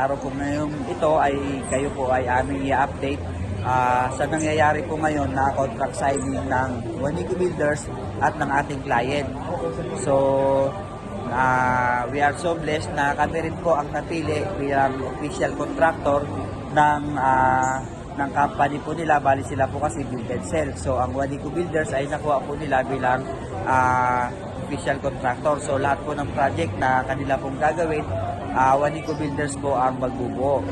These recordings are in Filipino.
araw po ngayong ito ay kayo po ay aming i-update ah, sa nangyayari po ngayon na contract signing ng Juanico Builders at ng ating client. So, ah, we are so blessed na kami rin po ang napili bilang official contractor ng ah, ng company po nila, bali sila po kasi build and sell. So, ang Juanico Builders ay nakuha po nila bilang ah, official contractor. So, lahat po ng project na kanila pong gagawin, uh, Juanico Builders po ang magbubuo.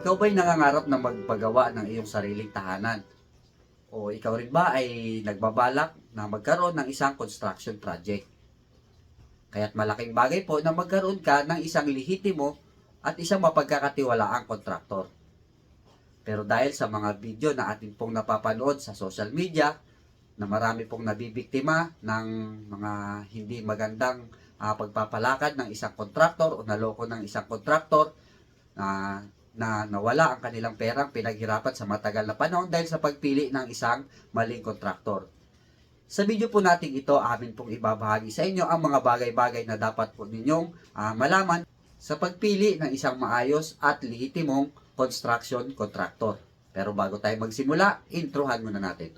Ikaw ba'y nangangarap na magpagawa ng iyong sariling tahanan? O ikaw rin ba ay nagbabalak na magkaroon ng isang construction project? Kaya't malaking bagay po na magkaroon ka ng isang lihitimo at isang mapagkakatiwalaang kontraktor. Pero dahil sa mga video na atin pong napapanood sa social media, na marami pong nabibiktima ng mga hindi magandang ah, pagpapalakad ng isang kontraktor o naloko ng isang kontraktor na na nawala ang kanilang perang pinaghirapan sa matagal na panahon dahil sa pagpili ng isang maling kontraktor. Sa video po natin ito, amin pong ibabahagi sa inyo ang mga bagay-bagay na dapat po ninyong ah, malaman sa pagpili ng isang maayos at lehitimong construction contractor. Pero bago tayo magsimula, introhan muna natin.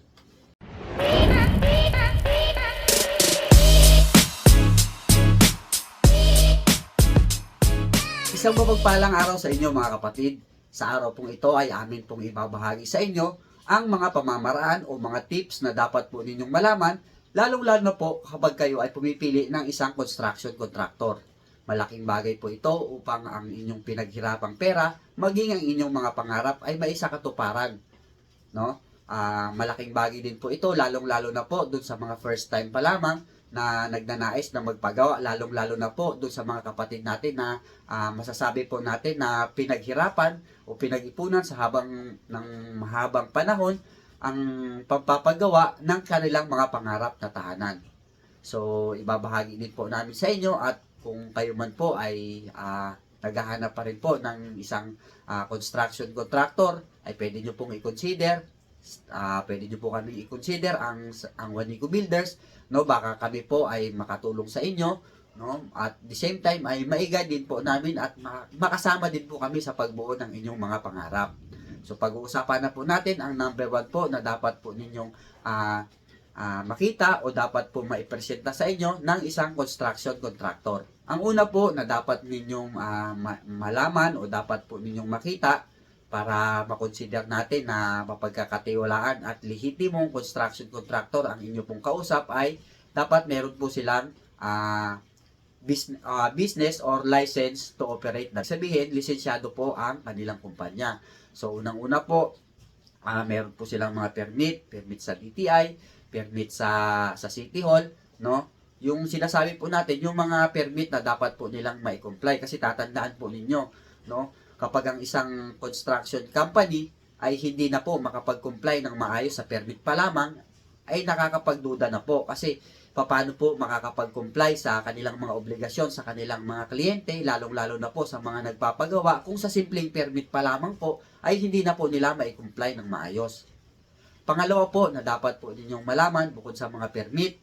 Isang mapagpalang araw sa inyo mga kapatid. Sa araw pong ito ay amin pong ibabahagi sa inyo ang mga pamamaraan o mga tips na dapat po ninyong malaman lalong-lalo na po kapag kayo ay pumipili ng isang construction contractor. Malaking bagay po ito upang ang inyong pinaghirapang pera maging ang inyong mga pangarap ay maisa katuparan. No? Ah, malaking bagay din po ito lalong-lalo na po dun sa mga first time pa lamang na nagnanais na magpagawa lalong-lalo na po dun sa mga kapatid natin na ah, masasabi po natin na pinaghirapan o pinag-ipunan sa habang ng mahabang panahon ang pagpapagawa ng kanilang mga pangarap na tahanan. So, ibabahagi din po namin sa inyo at kung kayo man po ay ah, naghahanap pa rin po ng isang ah, construction contractor, ay pwede nyo pong i-consider. Ah, pwede nyo po kami i-consider ang, ang Wanico Builders. No, baka kami po ay makatulong sa inyo. No? At the same time ay maiga din po namin at ma- makasama din po kami sa pagbuo ng inyong mga pangarap. So pag-uusapan na po natin ang number one po na dapat po ninyong ah, ah, makita o dapat po maipresenta sa inyo ng isang construction contractor. Ang una po na dapat ninyong ah, ma- malaman o dapat po ninyong makita para makonsider natin na mapagkakatiwalaan at lehitimong construction contractor ang inyo pong kausap ay dapat meron po silang ah, bus- ah, business or license to operate. Sabihin, lisensyado po ang kanilang kumpanya. So, unang-una po, ah meron po silang mga permit, permit sa DTI, permit sa sa City Hall, no? Yung sinasabi po natin, yung mga permit na dapat po nilang mai-comply kasi tatandaan po ninyo, no? Kapag ang isang construction company ay hindi na po makapag-comply ng maayos sa permit pa lamang, ay nakakapagduda na po kasi paano po makakapag-comply sa kanilang mga obligasyon sa kanilang mga kliyente, lalong-lalo na po sa mga nagpapagawa, kung sa simpleng permit pa lamang po, ay hindi na po nila mai-comply ng maayos. Pangalawa po na dapat po ninyong malaman bukod sa mga permit,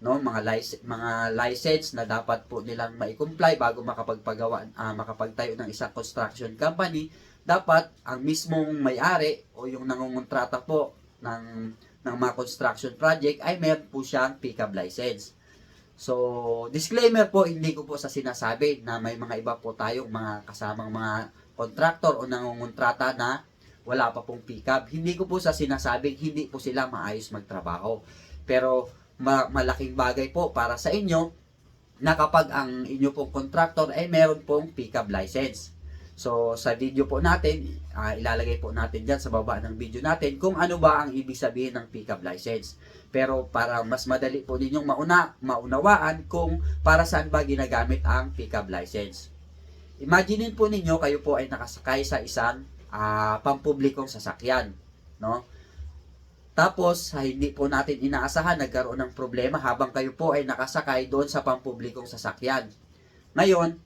no, mga license, mga license na dapat po nilang mai-comply bago makapagpagawa ah, makapagtayo ng isang construction company, dapat ang mismong may-ari o yung nangungontrata po ng ng mga construction project ay meron po siyang pickup license. So, disclaimer po, hindi ko po sa sinasabi na may mga iba po tayong mga kasamang mga contractor o nangungontrata na wala pa pong pickup. Hindi ko po sa sinasabing hindi po sila maayos magtrabaho. Pero malaking bagay po para sa inyo na kapag ang inyo pong contractor ay meron pong pickup license. So, sa video po natin, ah, ilalagay po natin dyan sa baba ng video natin kung ano ba ang ibig sabihin ng pickup license. Pero para mas madali po ninyong mauna, maunawaan kung para saan ba ginagamit ang pickup license. Imaginin po ninyo kayo po ay nakasakay sa isang ah, pampublikong sasakyan, no? Tapos, hindi po natin inaasahan, nagkaroon ng problema habang kayo po ay nakasakay doon sa pampublikong sasakyan. Ngayon,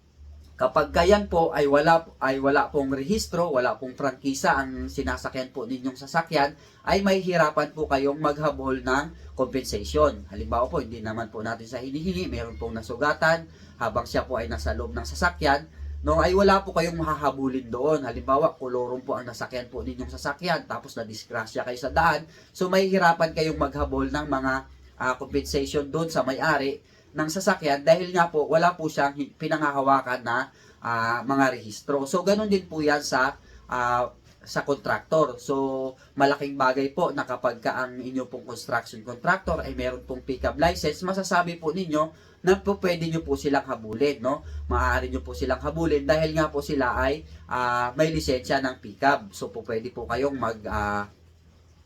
kapag kayan po ay wala ay wala pong rehistro, wala pong prangkisa ang sinasakyan po ninyong sasakyan, ay may hirapan po kayong maghabol ng compensation. Halimbawa po, hindi naman po natin sa hinihingi, meron pong nasugatan habang siya po ay nasa loob ng sasakyan, no, ay wala po kayong mahahabulin doon. Halimbawa, kulorong po ang nasakyan po ninyong sasakyan, tapos na-disgrasya kayo sa daan, so may hirapan kayong maghabol ng mga ah, compensation doon sa may-ari ng sasakyan dahil nga po wala po siyang pinangahawakan na ah, mga rehistro. So ganun din po 'yan sa ah, sa contractor. So malaking bagay po na kapag ka ang inyo pong construction contractor ay meron pong pickup license, masasabi po ninyo na po pwede nyo po silang habulin, no? Maaari nyo po silang habulin dahil nga po sila ay ah, may lisensya ng pickup. So po pwede po kayong mag ah,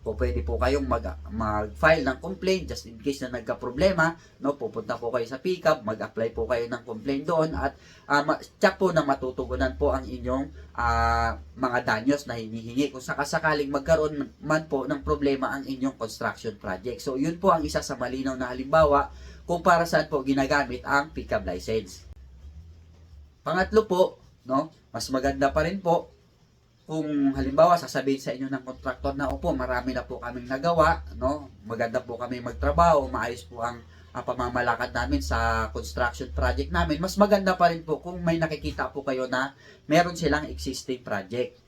po pwede po kayong mag, mag-file ng complaint just in case na nagka-problema, no? Pupunta po kayo sa pickup, mag-apply po kayo ng complaint doon at uh, check po na matutugunan po ang inyong ah, mga danyos na hinihingi kung sakasakaling magkaroon man po ng problema ang inyong construction project. So, yun po ang isa sa malinaw na halimbawa kung para saan po ginagamit ang pickup license. Pangatlo po, no, mas maganda pa rin po kung halimbawa sasabihin sa inyo ng kontraktor na opo, marami na po kaming nagawa, no? Maganda po kami magtrabaho, maayos po ang, ang pamamalakad namin sa construction project namin. Mas maganda pa rin po kung may nakikita po kayo na meron silang existing project,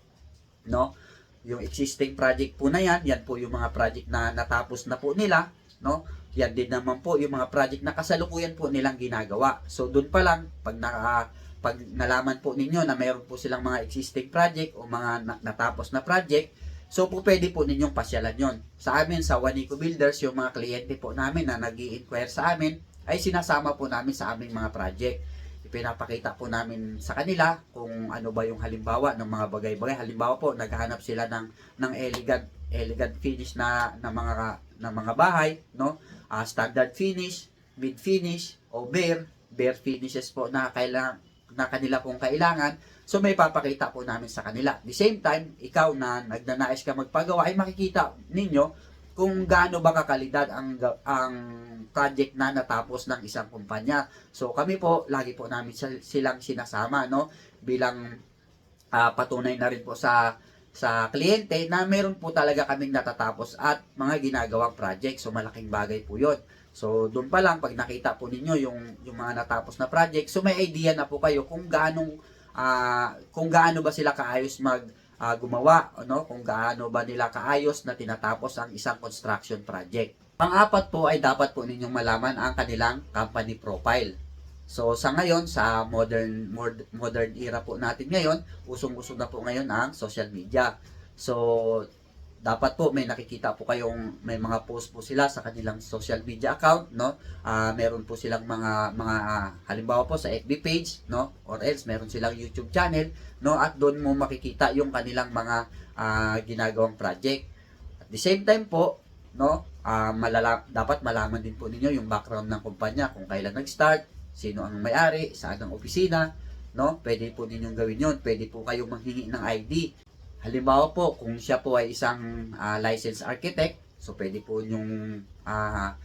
no? Yung existing project po na yan, yan po yung mga project na natapos na po nila, no? Yan din naman po yung mga project na kasalukuyan po nilang ginagawa. So doon pa lang pag naka pag nalaman po ninyo na mayroon po silang mga existing project o mga na- natapos na project, so po pwede po ninyong pasyalan yon. Sa amin, sa Wanico Builders, yung mga kliyente po namin na nag inquire sa amin, ay sinasama po namin sa aming mga project. Ipinapakita po namin sa kanila kung ano ba yung halimbawa ng mga bagay-bagay. Halimbawa po, naghahanap sila ng, ng elegant, elegant finish na, na mga na mga bahay, no? Ah, standard finish, mid finish, o bare, bare finishes po na kailangan na kanila pong kailangan. So may papakita po namin sa kanila. The same time, ikaw na nagnanais ka magpagawa ay makikita ninyo kung gaano ba kakalidad ang ang project na natapos ng isang kumpanya. So kami po lagi po namin sil- silang sinasama no bilang ah, patunay na rin po sa sa kliyente na meron po talaga kaming natatapos at mga ginagawang project. So malaking bagay po 'yon. So, doon pa lang, pag nakita po ninyo yung, yung mga natapos na project, so may idea na po kayo kung gaano, ah, kung gaano ba sila kaayos mag ah, gumawa, ano? kung gaano ba nila kaayos na tinatapos ang isang construction project. Pang-apat po ay dapat po ninyong malaman ang kanilang company profile. So sa ngayon, sa modern mod- modern era po natin ngayon, usong-usong na po ngayon ang social media. So dapat po may nakikita po kayong may mga post po sila sa kanilang social media account no? Ah, meron po silang mga mga ah, halimbawa po sa FB page no? Or else meron silang YouTube channel no? At doon mo makikita yung kanilang mga ah, ginagawang project. At the same time po no? Ah, malala dapat malaman din po ninyo yung background ng kumpanya kung kailan nag-start sino ang may-ari saan ang opisina no pwede po ninyong gawin yon pwede po kayong manghingi ng ID Halimbawa po, kung siya po ay isang ah, licensed architect, so pwede po nyong ah,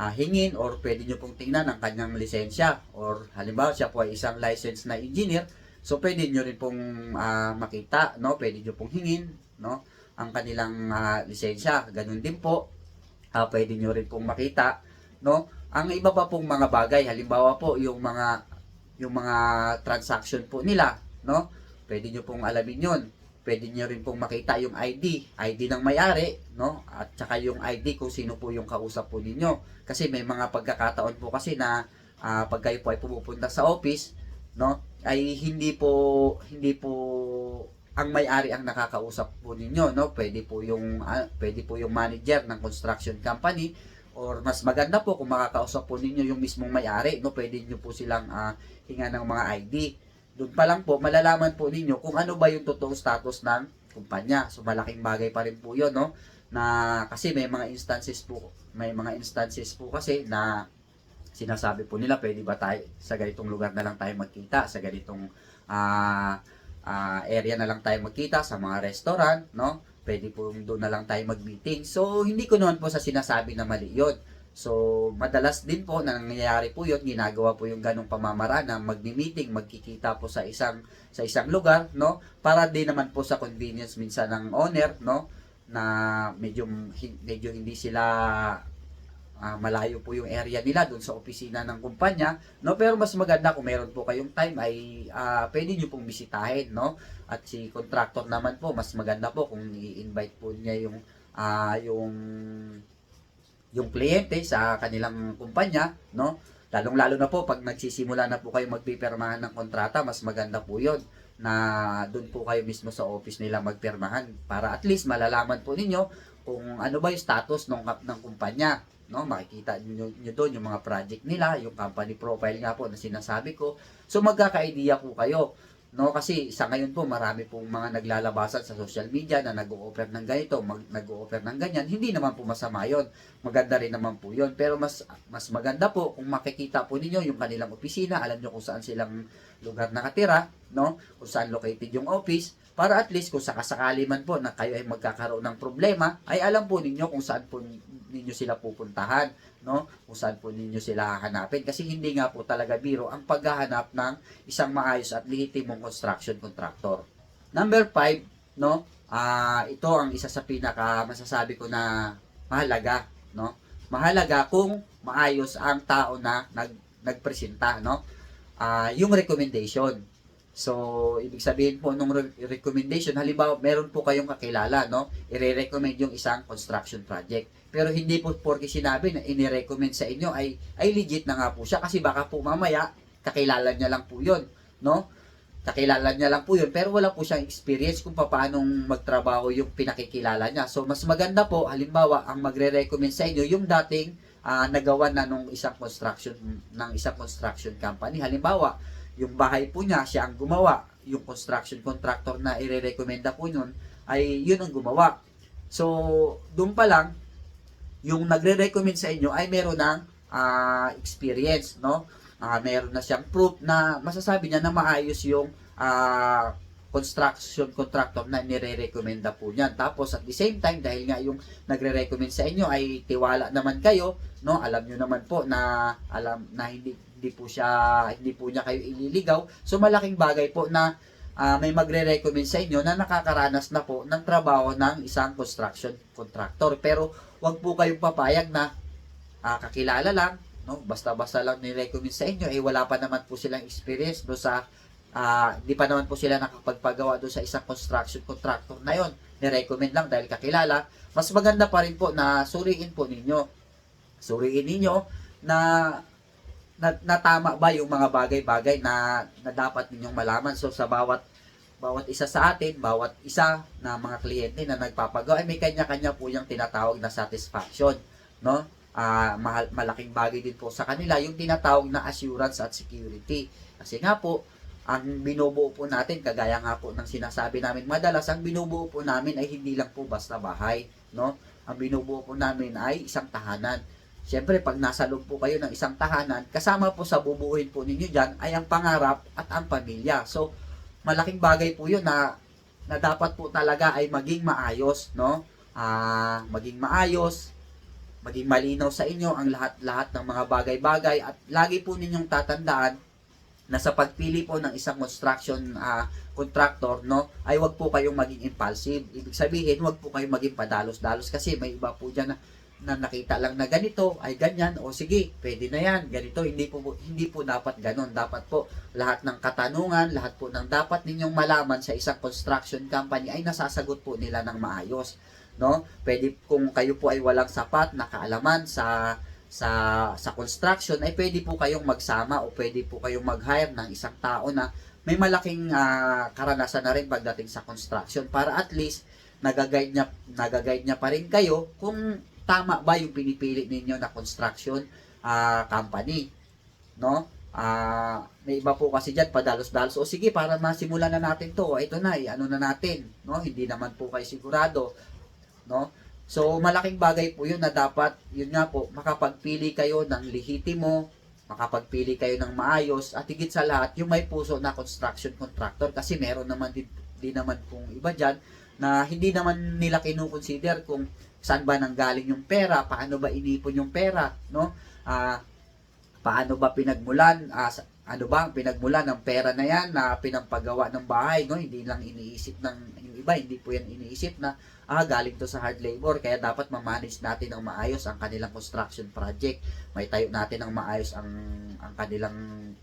ah, hingin or pwede nyo pong tingnan ang kanyang lisensya. Or halimbawa siya po ay isang licensed na engineer, so pwede nyo rin pong ah, makita, no? pwede nyo pong hingin no? ang kanilang ah, lisensya. Ganun din po, ah, pwede nyo rin pong makita. No? Ang iba pa pong mga bagay, halimbawa po yung mga yung mga transaction po nila, no? Pwede nyo pong alamin yun pwede nyo rin pong makita yung ID, ID ng may-ari, no? At saka yung ID kung sino po yung kausap po ninyo. Kasi may mga pagkakataon po kasi na ah, pag kayo po ay pumupunta sa office, no? Ay hindi po hindi po ang may-ari ang nakakausap po ninyo, no? Pwede po yung ah, pwede po yung manager ng construction company or mas maganda po kung makakausap po ninyo yung mismong may-ari, no? Pwede niyo po silang ah, hinga ng mga ID doon pa lang po, malalaman po ninyo kung ano ba yung totoong status ng kumpanya. So, malaking bagay pa rin po yun, no? Na, kasi may mga instances po, may mga instances po kasi na sinasabi po nila, pwede ba tayo sa ganitong lugar na lang tayo magkita, sa ganitong ah ah, area na lang tayo magkita, sa mga restaurant, no? Pwede po doon na lang tayo mag-meeting. So, hindi ko naman po sa sinasabi na mali yun. So, madalas din po na nangyayari po yun, ginagawa po yung ganong pamamaraan na magni-meeting, magkikita po sa isang sa isang lugar, no? Para din naman po sa convenience minsan ng owner, no? Na medyo medyo hindi sila ah, malayo po yung area nila doon sa opisina ng kumpanya, no? Pero mas maganda kung meron po kayong time ay ah, pwede niyo pong bisitahin, no? At si contractor naman po, mas maganda po kung i-invite po niya yung ah, yung yung kliyente sa kanilang kumpanya, no? Lalong-lalo na po pag nagsisimula na po kayo magpipirmahan ng kontrata, mas maganda po 'yon na doon po kayo mismo sa office nila magpirmahan para at least malalaman po ninyo kung ano ba yung status ng ng kumpanya, no? Makikita niyo, niyo doon yung mga project nila, yung company profile nga po na sinasabi ko. So magkaka-idea po kayo No, kasi sa ngayon po marami pong mga naglalabasan sa social media na nag-o-offer ng ganito, mag, nag-o-offer ng ganyan. Hindi naman po masama 'yon. Maganda rin naman po 'yon. Pero mas mas maganda po kung makikita po ninyo yung kanilang opisina, alam niyo kung saan silang lugar nakatira, no? Kung saan located yung office para at least kung sakasakali man po na kayo ay magkakaroon ng problema, ay alam po ninyo kung saan po ninyo sila pupuntahan, no? Kung saan po ninyo sila hahanapin kasi hindi nga po talaga biro ang paghahanap ng isang maayos at lehitimong construction contractor. Number 5, no? Ah, ito ang isa sa pinaka masasabi ko na mahalaga, no? Mahalaga kung maayos ang tao na nag nagpresenta, no? Ah, yung recommendation. So, ibig sabihin po nung re- recommendation, halimbawa, meron po kayong kakilala, no? I-recommend yung isang construction project. Pero hindi po porke sinabi na ini-recommend sa inyo ay ay legit na nga po siya kasi baka po mamaya kakilala niya lang po 'yon, no? Kakilala niya lang po 'yon pero wala po siyang experience kung paano magtrabaho yung pinakikilala niya. So mas maganda po halimbawa ang magre-recommend sa inyo yung dating ah, nagawa na nung isang construction ng isang construction company. Halimbawa, yung bahay po niya, siya ang gumawa. Yung construction contractor na ire-recommenda po nun, ay yun ang gumawa. So, doon pa lang, yung nagre-recommend sa inyo ay meron ng ah, experience, no? Ah, meron na siyang proof na masasabi niya na maayos yung ah, construction contractor na nire-recommenda po niyan. Tapos at the same time, dahil nga yung nagre-recommend sa inyo ay tiwala naman kayo, no? Alam niyo naman po na alam na hindi hindi po siya hindi po niya kayo ililigaw. So malaking bagay po na ah, may magre-recommend sa inyo na nakakaranas na po ng trabaho ng isang construction contractor. Pero wag po kayong papayag na ah, kakilala lang, no? Basta-basta lang ni-recommend sa inyo eh wala pa naman po silang experience do sa di pa naman po sila nakapagpagawa do sa isang construction contractor na yon. Ni-recommend lang dahil kakilala. Mas maganda pa rin po na suriin po ninyo. Suriin ninyo na na, na tama ba yung mga bagay-bagay na, na dapat ninyong malaman. So sa bawat bawat isa sa atin, bawat isa na mga kliyente na nagpapagawa, ay may kanya-kanya po yung tinatawag na satisfaction, no? Ah, mahal, malaking bagay din po sa kanila yung tinatawag na assurance at security. Kasi nga po, ang binubuo po natin, kagaya nga po ng sinasabi namin madalas, ang binubuo po namin ay hindi lang po basta bahay, no? Ang binubuo po namin ay isang tahanan. Siyempre, pag nasa loob po kayo ng isang tahanan, kasama po sa bubuuin po ninyo dyan ay ang pangarap at ang pamilya. So, malaking bagay po yun na, na dapat po talaga ay maging maayos, no? Ah, maging maayos, maging malinaw sa inyo ang lahat-lahat ng mga bagay-bagay at lagi po ninyong tatandaan na sa pagpili po ng isang construction ah, contractor, no, ay wag po kayong maging impulsive. Ibig sabihin, wag po kayong maging padalos-dalos kasi may iba po dyan na na nakita lang na ganito ay ganyan o sige pwede na yan ganito hindi po hindi po dapat ganon dapat po lahat ng katanungan lahat po ng dapat ninyong malaman sa isang construction company ay nasasagot po nila ng maayos no? Pwede kung kayo po ay walang sapat na kaalaman sa sa sa construction ay pwede po kayong magsama o pwede po kayong mag-hire ng isang tao na may malaking ah, karanasan na rin pagdating sa construction para at least nagaguide niya nagaguide niya pa rin kayo kung tama ba yung pinipili ninyo na construction ah, company? No? Ah, may iba po kasi diyan padalos-dalos. O sige para masimulan na natin to. Ito na eh, ano na natin no? Hindi naman po kayo sigurado no? So malaking bagay po yun na dapat yun nga po makapagpili kayo ng lehitimo makapagpili kayo ng maayos at higit sa lahat yung may puso na construction contractor. Kasi meron naman din, din naman kung iba diyan na hindi naman nila kinukonsider kung saan ba nanggaling yung pera, paano ba inipon yung pera, no? Ah, paano ba pinagmulan, sa- ano ba ang pinagmulan ng pera na yan na pinampagawa ng bahay, no? Hindi lang iniisip ng yung iba, hindi po yan iniisip na ah, galing to sa hard labor, kaya dapat ma-manage natin ng maayos ang kanilang construction project. May tayo natin ng maayos ang ang kanilang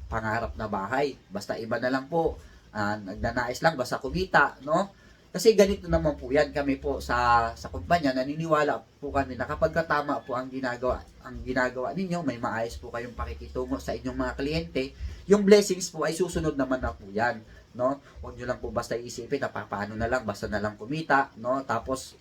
pangarap na bahay. Basta iba na lang po, ah, nagnanais lang basta kumita, no? Kasi ganito naman po yan kami po sa sa kumpanya naniniwala po kami na kapag tama po ang ginagawa ang ginagawa ninyo may maayos po kayong pakikitungo sa inyong mga kliyente yung blessings po ay susunod naman na po yan no huwag nyo lang po basta isipin na pa- paano na lang basta na lang kumita no tapos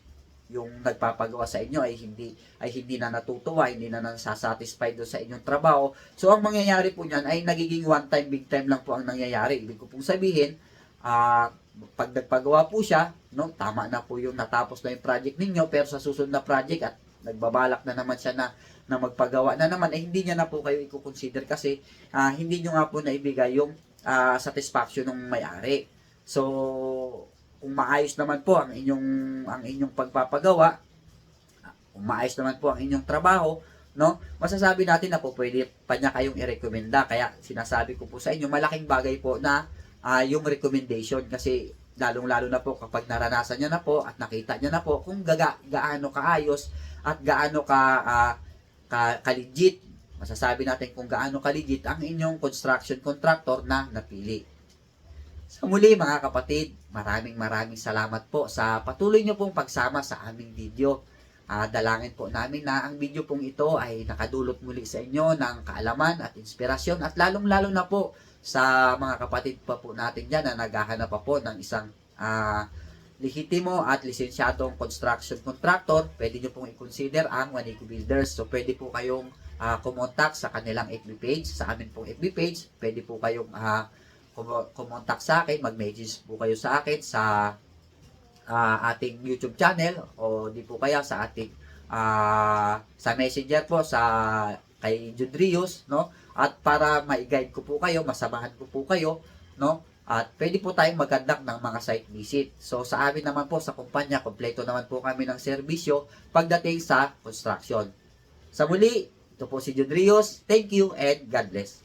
yung nagpapagawa sa inyo ay hindi ay hindi na natutuwa, hindi na nasasatisfied doon sa inyong trabaho. So ang mangyayari po niyan ay nagiging one time big time lang po ang nangyayari. Ibig ko pong sabihin, ah pag nagpagawa po siya, no, tama na po yung natapos na yung project ninyo, pero sa susunod na project at nagbabalak na naman siya na na magpagawa na naman, eh hindi niya na po kayo i-consider kasi ah, hindi niyo nga po naibigay yung ah, satisfaction ng may-ari. So, kung maayos naman po ang inyong ang inyong pagpapagawa, kung maayos naman po ang inyong trabaho, no? Masasabi natin na po pwede pa niya kayong i-recommenda. Kaya sinasabi ko po sa inyo, malaking bagay po na ah, yung recommendation kasi lalong-lalo na po kapag naranasan niya na po at nakita niya na po kung gaga, gaano kaayos at gaano ka ah, ka, ka-legit. Masasabi natin kung gaano ka-legit ang inyong construction contractor na napili. Sa muli mga kapatid, maraming maraming salamat po sa patuloy niyo pong pagsama sa aming video. Ah, dalangin po namin na ang video pong ito ay nakadulot muli sa inyo ng kaalaman at inspirasyon at lalong-lalo na po sa mga kapatid pa po natin dyan na naghahanap pa po ng isang ah, lehitimo at lisensyadong construction contractor, pwede nyo pong i-consider ang Wanico Builders. So, pwede po kayong ah, kumontak sa kanilang FB page, sa amin pong FB page. Pwede po kayong kumo- kumontak sa akin, mag-message po kayo sa akin sa ah, ating YouTube channel o di po kaya sa ating ah, sa messenger po sa kay Judrius, no? At para ma-guide ko po kayo, masamahan ko po kayo, no? At pwede po tayong magkandak ng mga site visit. So sa amin naman po sa kumpanya, kompleto naman po kami ng serbisyo pagdating sa construction. Sa muli, ito po si Judrius. Thank you and God bless.